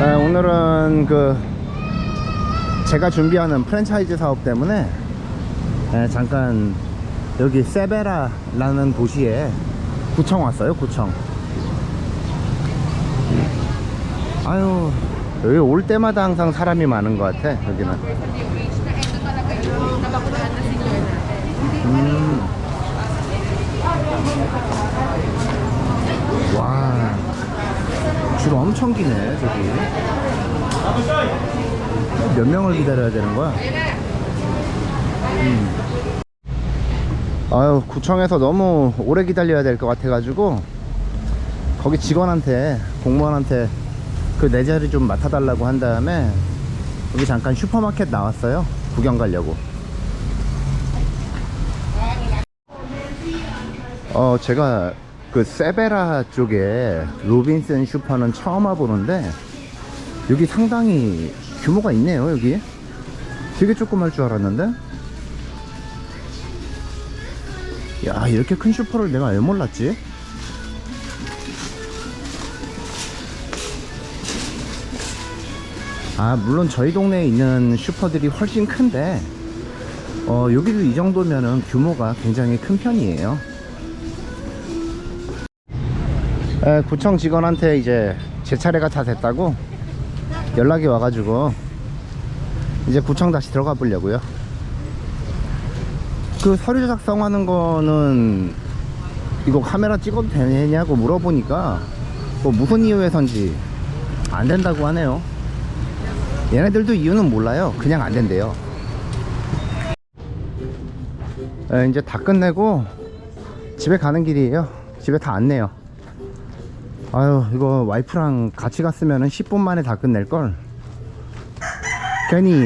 네, 오늘은 그 제가 준비하는 프랜차이즈 사업 때문에 네, 잠깐 여기 세베라라는 도시에 구청 왔어요 구청. 아유 여기 올 때마다 항상 사람이 많은 것 같아 여기는 음. 와, 줄 엄청 기네, 저기. 몇 명을 기다려야 되는 거야? 음. 아유, 구청에서 너무 오래 기다려야 될 것 같아가지고, 거기 직원한테, 공무원한테 그 내 자리 좀 맡아달라고 한 다음에, 여기 잠깐 슈퍼마켓 나왔어요. 구경 가려고. 어, 제가 그 세베라 쪽에 로빈슨 슈퍼는 처음 와보는데 여기 상당히 규모가 있네요, 여기. 되게 조그말 줄 알았는데. 야, 이렇게 큰 슈퍼를 내가 왜 몰랐지? 아, 물론 저희 동네에 있는 슈퍼들이 훨씬 큰데, 어, 여기도 이 정도면은 규모가 굉장히 큰 편이에요. 에, 구청 직원한테 이제 제 차례가 다 됐다고 연락이 와가지고 이제 구청 다시 들어가 보려고요. 그 서류 작성하는 거는 이거 카메라 찍어도 되냐고 물어보니까 뭐 무슨 이유에선지 안 된다고 하네요. 얘네들도 이유는 몰라요. 그냥 안 된대요. 에, 이제 다 끝내고 집에 가는 길이에요. 집에 다 왔네요. 아유 이거 와이프랑 같이 갔으면 10분 만에 다 끝낼걸. 괜히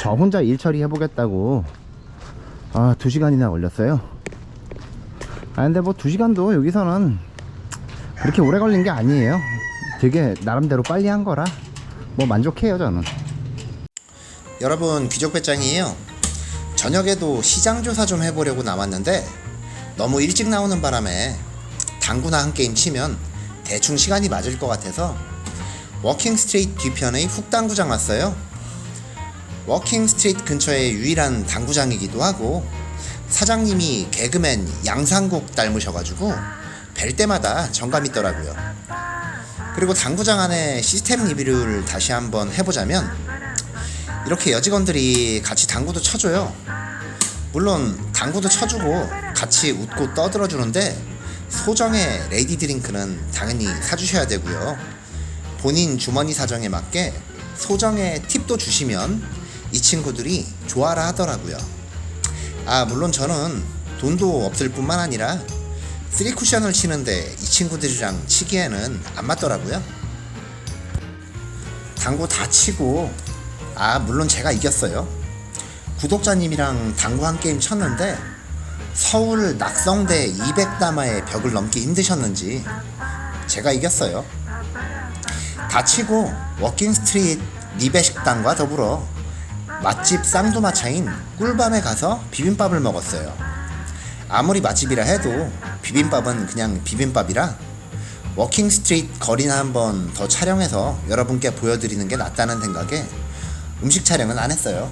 저 혼자 일 처리 해보겠다고. 아 2시간이나 걸렸어요. 아 근데 뭐 2시간도 여기서는 그렇게 오래 걸린 게 아니에요. 되게 나름대로 빨리 한 거라 뭐 만족해요 저는. 여러분 귀족배짱이에요. 저녁에도 시장조사 좀 해보려고 나왔는데 너무 일찍 나오는 바람에 당구나 한 게임 치면 대충 시간이 맞을 것 같아서 워킹 스트리트 뒤편의 훅당구장 왔어요 워킹 스트리트 근처의 유일한 당구장이기도 하고 사장님이 개그맨 양상국 닮으셔가지고 뵐 때마다 정감 있더라고요 그리고 당구장 안에 시스템 리뷰를 다시 한번 해보자면 이렇게 여직원들이 같이 당구도 쳐줘요. 물론 당구도 쳐주고 같이 웃고 떠들어 주는데 소정의 레이디 드링크는 당연히 사주셔야 되고요. 본인 주머니 사정에 맞게 소정의 팁도 주시면 이 친구들이 좋아라 하더라고요. 아 물론 저는 돈도 없을 뿐만 아니라 쓰리 쿠션을 치는데 이 친구들이랑 치기에는 안 맞더라고요. 당구 다 치고 아 물론 제가 이겼어요 구독자님이랑 당구 한 게임 쳤는데 서울 낙성대 200다마의 벽을 넘기 힘드셨는지 제가 이겼어요 다 치고 워킹 스트리트 리베 식당과 더불어 맛집 쌍두마차인 꿀밤에 가서 비빔밥을 먹었어요 아무리 맛집이라 해도 비빔밥은 그냥 비빔밥이라 워킹 스트리트 거리나 한번 더 촬영해서 여러분께 보여드리는 게 낫다는 생각에 음식 촬영은 안 했어요.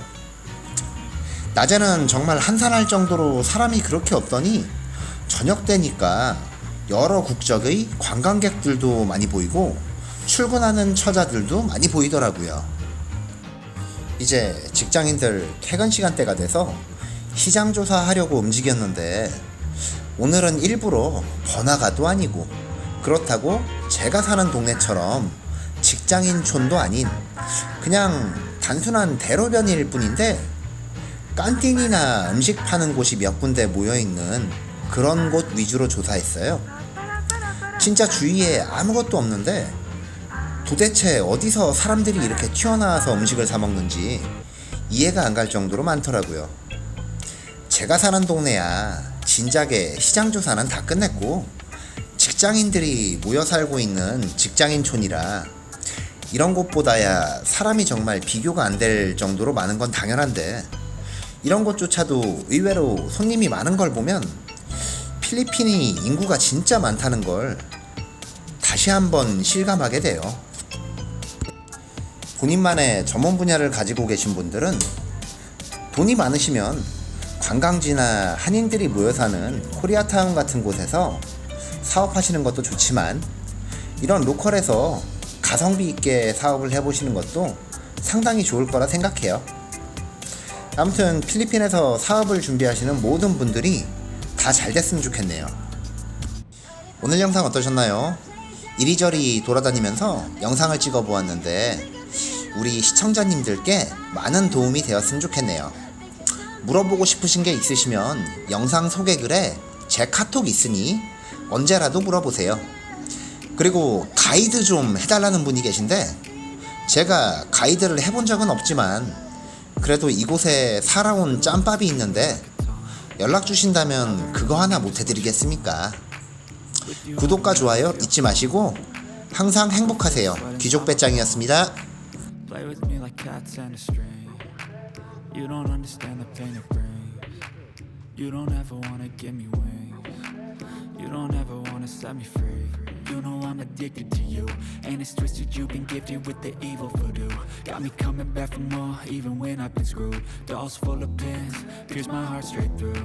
낮에는 정말 한산할 정도로 사람이 그렇게 없더니 저녁 때니까 여러 국적의 관광객들도 많이 보이고 출근하는 처자들도 많이 보이더라고요. 이제 직장인들 퇴근 시간대가 돼서 시장 조사하려고 움직였는데 오늘은 일부러 번화가도 아니고 그렇다고 제가 사는 동네처럼 직장인촌도 아닌 그냥 단순한 대로변일 뿐인데 깐틴이나 음식 파는 곳이 몇 군데 모여 있는 그런 곳 위주로 조사했어요. 진짜 주위에 아무것도 없는데 도대체 어디서 사람들이 이렇게 튀어나와서 음식을 사 먹는지 이해가 안 갈 정도로 많더라고요. 제가 사는 동네야 진작에 시장 조사는 다 끝냈고 직장인들이 모여 살고 있는 직장인촌이라 이런 곳보다야 사람이 정말 비교가 안 될 정도로 많은 건 당연한데 이런 곳조차도 의외로 손님이 많은 걸 보면 필리핀이 인구가 진짜 많다는 걸 다시 한번 실감하게 돼요. 본인만의 전문 분야를 가지고 계신 분들은 돈이 많으시면 관광지나 한인들이 모여 사는 코리아타운 같은 곳에서 사업하시는 것도 좋지만 이런 로컬에서 가성비 있게 사업을 해보시는 것도 상당히 좋을 거라 생각해요. 아무튼 필리핀에서 사업을 준비하시는 모든 분들이 다 잘 됐으면 좋겠네요. 오늘 영상 어떠셨나요? 이리저리 돌아다니면서 영상을 찍어 보았는데 우리 시청자님들께 많은 도움이 되었으면 좋겠네요. 물어보고 싶으신 게 있으시면 영상 소개 글에 제 카톡 있으니 언제라도 물어보세요. 그리고 가이드 좀 해달라는 분이 계신데 제가 가이드를 해본 적은 없지만 그래도 이곳에 살아온 짬밥이 있는데 연락 주신다면 그거 하나 못 해드리겠습니까? 구독과 좋아요 잊지 마시고 항상 행복하세요. 귀족 배짱이었습니다. You don't ever wanna give me wings. You don't ever wanna set me free. You know I'm addicted to you. And it's twisted, you've been gifted with the evil voodoo. Got me coming back for more, even when I've been screwed. Dolls full of pins, pierce my heart straight through.